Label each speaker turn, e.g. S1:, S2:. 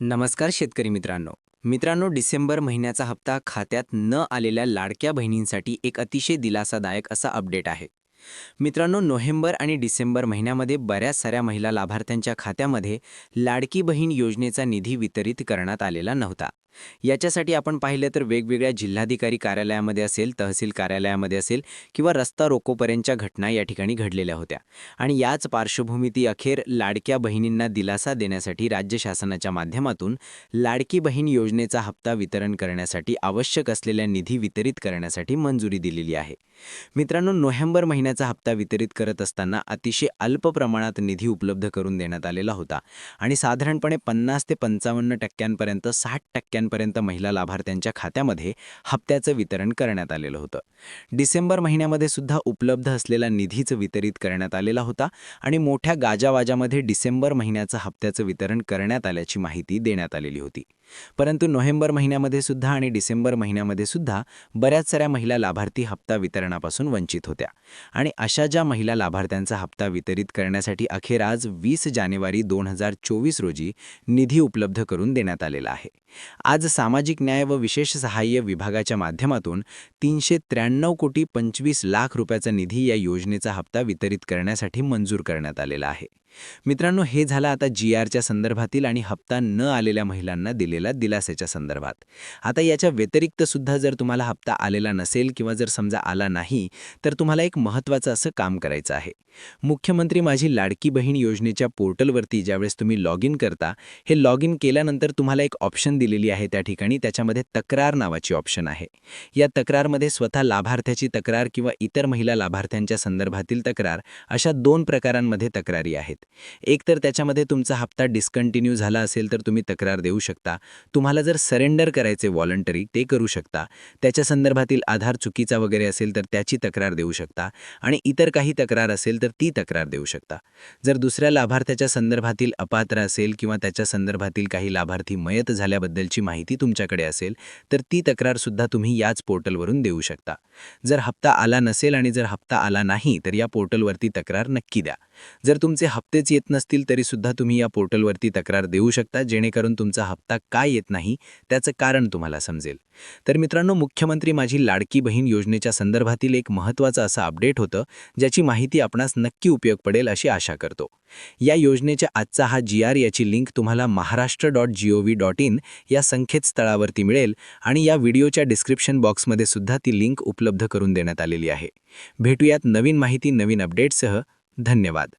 S1: नमस्कार शेतकरी मित्रांनो. मित्रांनो डिसेंबर महिन्याचा हप्ता खात्यात न आलेल्या लाडक्या बहिणींसाठी एक अतिशय दिलासादायक असा अपडेट आहे. मित्रांनो नोव्हेंबर आणि डिसेंबर महिन्यामध्ये बऱ्याच साऱ्या महिला लाभार्थ्यांच्या खात्यामध्ये लाडकी बहीण योजनेचा निधी वितरित करण्यात आलेला नव्हता. याच्यासाठी आपण पाहिलं तर वेगवेगळ्या जिल्हाधिकारी कार्यालयामध्ये असेल तहसील कार्यालयामध्ये असेल किंवा रस्ता रोकोपर्यंतच्या घटना या ठिकाणी घडलेल्या होत्या. आणि याच पार्श्वभूमीती अखेर लाडक्या बहिणींना दिलासा देण्यासाठी राज्य शासनाच्या माध्यमातून लाडकी बहीण योजनेचा हप्ता वितरण करण्यासाठी आवश्यक असलेल्या निधी वितरित करण्यासाठी मंजुरी दिलेली आहे. मित्रांनो नोव्हेंबर महिन्याचा हप्ता वितरित करत असताना अतिशय अल्प प्रमाणात निधी उपलब्ध करून देण्यात आलेला होता आणि साधारणपणे पन्नास ते पंचावन्न टक्क्यांपर्यंत साठ जूनपर्यंत महिला लाभार्थ्यांच्या खात्यामध्ये हप्त्याचं वितरण करण्यात आलेलं होतं. डिसेंबर महिन्यामध्ये सुद्धा उपलब्ध असलेला निधीचं वितरित करण्यात आलेला होता आणि मोठ्या गाजावाजामध्ये डिसेंबर महिन्याचं हप्त्याचं वितरण करण्यात आल्याची माहिती देण्यात आलेली होती. परंतु नोव्हेंबर महिन्यामध्ये सुद्धा आणि डिसेंबर महिन्यामध्ये सुद्धा बऱ्याच साऱ्या महिला लाभार्थी हप्ता वितरणापासून वंचित होत्या. आणि अशा ज्या महिला लाभार्थ्यांचा हप्ता वितरित करण्यासाठी अखेर आज वीस जानेवारी दोन हजार चोवीस रोजी निधी उपलब्ध करून देण्यात आलेला आहे. आज सामाजिक न्याय व विशेष सहाय्य विभागाच्या माध्यमातून तीनशे त्र्याण्णव कोटी पंचवीस लाख रुपयाचा निधी या योजनेचा हप्ता वितरित करण्यासाठी मंजूर करण्यात आलेला आहे. मित्रांनो हे झालं आता जी आरच्या संदर्भातील आणि हप्ता न आलेल्या महिलांना दिलेला दिलासेच्या संदर्भात. आता याच्या व्यतिरिक्त सुद्धा जर तुम्हाला हप्ता आलेला नसेल किंवा जर समजा आला नाही तर तुम्हाला एक महत्त्वाचं असं काम करायचं आहे. मुख्यमंत्री माझी लाडकी बहीण योजनेच्या पोर्टलवरती ज्यावेळेस तुम्ही लॉग इन करता हे लॉग इन केल्यानंतर तुम्हाला एक ऑप्शन दिलेली आहे त्या ठिकाणी त्याच्यामध्ये तक्रार नावाची ऑप्शन आहे. या तक्रारमध्ये स्वतः लाभार्थ्याची तक्रार किंवा इतर महिला लाभार्थ्यांच्या संदर्भातील तक्रार अशा दोन प्रकारांमध्ये तक्रारी आहेत. एक तर त्याच्यामध्ये तुमचा हप्ता डिस्कंटिन्यू झाला असेल तर तुम्ही तक्रार देऊ शकता. तुम्हाला जर सरेंडर करायचे व्हॉलंटरी ते करू शकता. त्याच्या संदर्भातील आधार चुकीचा वगैरे असेल तर त्याची तक्रार देऊ शकता. आणि इतर काही तक्रार असेल तर ती तक्रार देऊ शकता. जर दुसऱ्या लाभार्थ्याच्या संदर्भातील अपात्र असेल किंवा त्याच्या संदर्भातील काही लाभार्थी मयत झाल्याबद्दलची माहिती तुमच्याकडे असेल तर ती तक्रारसुद्धा तुम्ही याच पोर्टलवरून देऊ शकता. जर हप्ता आला नसेल आणि जर हप्ता आला नाही तर या पोर्टलवरती तक्रार नक्की द्या. जर तुमचे हप्तेच येत नसतील तरीसुद्धा तुम्ही या पोर्टलवरती तक्रार देऊ शकता जेणेकरून तुमचा हप्ता काय येत नाही त्याचं कारण तुम्हाला समजेल. तर मित्रांनो मुख्यमंत्री माझी लाडकी बहीण योजनेच्या संदर्भातील एक महत्त्वाचं असं अपडेट होतं ज्याची माहिती आपणास नक्की उपयोग पडेल अशी आशा करतो. या योजनेच्या आजचा हा जी आर याची लिंक तुम्हाला Maharashtra dot G O V dot in या संकेतस्थळावरती मिळेल आणि या व्हिडिओच्या डिस्क्रिप्शन बॉक्समध्ये सुद्धा ती लिंक उपलब्ध करून देण्यात आलेली आहे. भेटूयात नवीन माहिती नवीन अपडेटसह धन्यवाद.